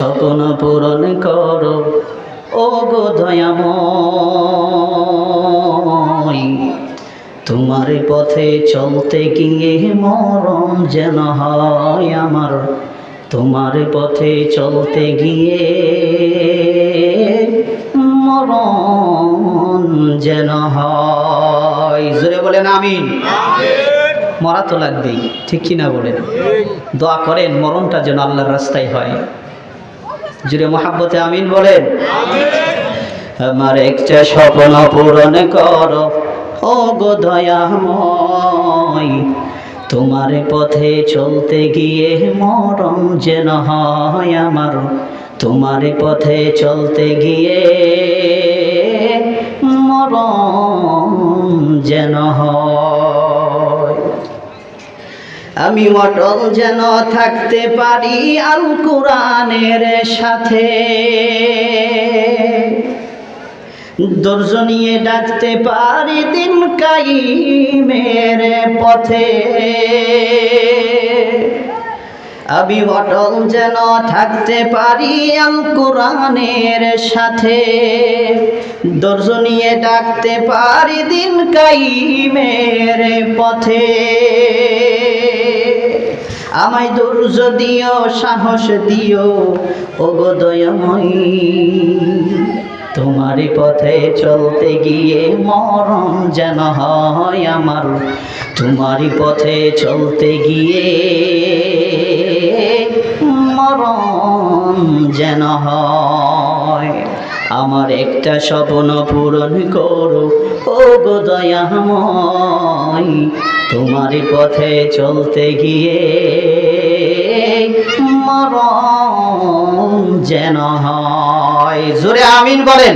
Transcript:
স্বপ্ন পূরণ করো। ও গো তোমার পথে চলতে গিয়ে মরম যেন হয় আমার। তোমার পথে চলতে গিয়ে মরণ যেন হয়। জোরে বলেন আমিন। মরা তো লাগবেই, ঠিক কিনা বলেন? দোয়া করেন, মরণটা যেন আল্লাহর রাস্তায় হয়। জুড়ে মহাব্বতে আমিন বলেন, আমার একটা স্বপ্ন পূরণ কর। ও গো দয়াময়, তোমার পথে চলতে গিয়ে মরণ যেন হয় আমার। তোমার পথে চলতে গিয়ে মরণ যেন হয় আমি অটল যেন থাকতে পারি আল কোরআনের সাথে। দর্জ নিয়ে ডাকতে পারি দিন কাইমের পথে। আমি অটল যেন থাকতে পারি আল কোরআনের সাথে। দর্জ নিয়ে ডাকতে পারি দিন কাইমের পথে। আমায় দুর্য দিও সাহস দিও ও গো দয়াময়ী। তোমারই পথে চলতে গিয়ে মরণ যেন হয় আমার। তোমারই পথে চলতে গিয়ে মরণ যেন হয়। আমার একটা স্বপ্ন পূরণ করো ও গো তোমারই পথে চলতে গিয়ে মরণ যেন হয়। জোরে আমিন বলেন।